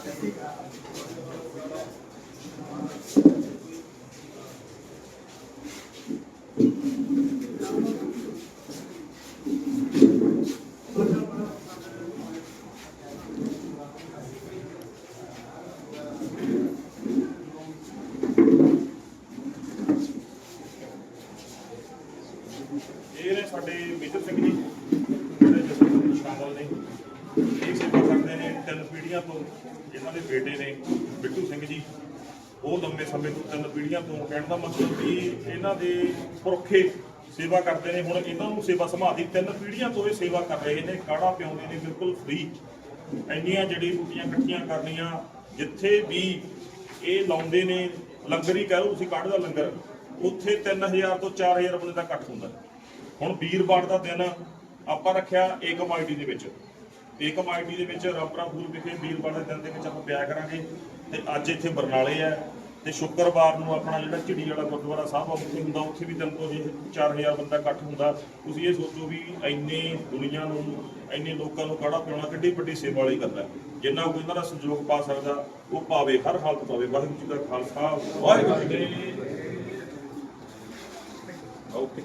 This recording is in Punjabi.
ਇਹ ਨੇ ਸਾਡੇ ਮੇਜਰ ਸਿੰਘ ਜੀ। ਪੀੜ੍ਹੀਆਂ ਤੋਂ ਇਹਨਾਂ ਦੇ ਬੇਟੇ ਨੇ, ਬਿੱਟੂ ਸਿੰਘ ਜੀ, ਉਹ ਲੰਬੇ ਸਮੇਂ ਤੋਂ, ਤਿੰਨ ਪੀੜ੍ਹੀਆਂ ਤੋਂ, ਕਹਿਣ ਦਾ ਮਤਲਬ ਵੀ ਇਹਨਾਂ ਦੇ ਪੁਰਖੇ ਸੇਵਾ ਕਰਦੇ ਨੇ। ਹੁਣ ਇਹਨਾਂ ਨੂੰ ਸੇਵਾ ਸੰਭਾਲਦੀ ਤਿੰਨ ਪੀੜ੍ਹੀਆਂ ਤੋਂ ਇਹ ਸੇਵਾ ਕਰ ਰਹੇ ਨੇ। ਕਾੜਾ ਪਿਆਉਂਦੇ ਨੇ, ਬਿਲਕੁਲ ਫ੍ਰੀ ਇੰਨੀਆਂ ਜੜੀ ਬੂਟੀਆਂ ਇਕੱਠੀਆਂ ਕਰਨੀਆਂ, ਜਿੱਥੇ ਵੀ ਇਹ ਲਾਉਂਦੇ ਨੇ, ਲੰਗਰ ਹੀ ਕਹਿ ਲਓ, ਤੁਸੀਂ ਕਾੜੇ ਦਾ ਲੰਗਰ, ਉੱਥੇ 3000 ਤੋਂ 4000 ਬੰਦੇ ਦਾ ਇਕੱਠ ਹੁੰਦਾ। ਹੁਣ ਵੀਰਵਾਰ ਦਾ ਦਿਨ ਆਪਾਂ ਰੱਖਿਆ ਏਕਮ ਆਈਡੀ ਦੇ ਵਿੱਚ। ਏਕਮ ਆਈਡੀ ਦੇ ਵਿੱਚ ਰਾਮਪੁਰਾਪੁਰ ਵਿਖੇ ਵੀਰਵਾਰ ਦੇ ਦਿਨ ਦੇ ਵਿੱਚ ਆਪਾਂ ਪਿਆ ਕਰਾਂਗੇ ਤੇ ਅੱਜ ਇੱਥੇ ਬਰਨਾਲੇ ਹੈ ਤੇ ਸ਼ੁੱਕਰਵਾਰ ਨੂੰ ਆਪਣਾ ਜਿਹੜਾ ਝਿੜੀ ਵਾਲਾ ਗੁਰਦੁਆਰਾ ਸਾਹਿਬ ਉੱਥੇ ਹੁੰਦਾ, ਉੱਥੇ ਵੀ ਤਿੰਨ ਤੋਂ ਜੇ 4000 ਬੰਦਾ ਇਕੱਠ ਹੁੰਦਾ। ਤੁਸੀਂ ਇਹ ਸੋਚੋ ਵੀ ਇੰਨੇ ਦੁਨੀਆ ਨੂੰ, ਇੰਨੇ ਲੋਕਾਂ ਨੂੰ ਕਾੜਾ ਪਿਉਣਾ, ਕਿੱਡੀ ਵੱਡੀ ਸੇਵਾ ਵਾਲੀ ਗੱਲ ਹੈ। ਜਿੰਨਾ ਕੋਈ ਇਹਨਾਂ ਦਾ ਸਹਿਯੋਗ ਪਾ ਸਕਦਾ, ਉਹ ਪਾਵੇ, ਹਰ ਹਾਲਤ ਪਾਵੇ। ਵਾਹਿਗੁਰੂ ਜੀ ਦਾ ਖਾਲਸਾ, ਵਾਹਿਗੁਰੂ ਜੀ ਓਕੇ।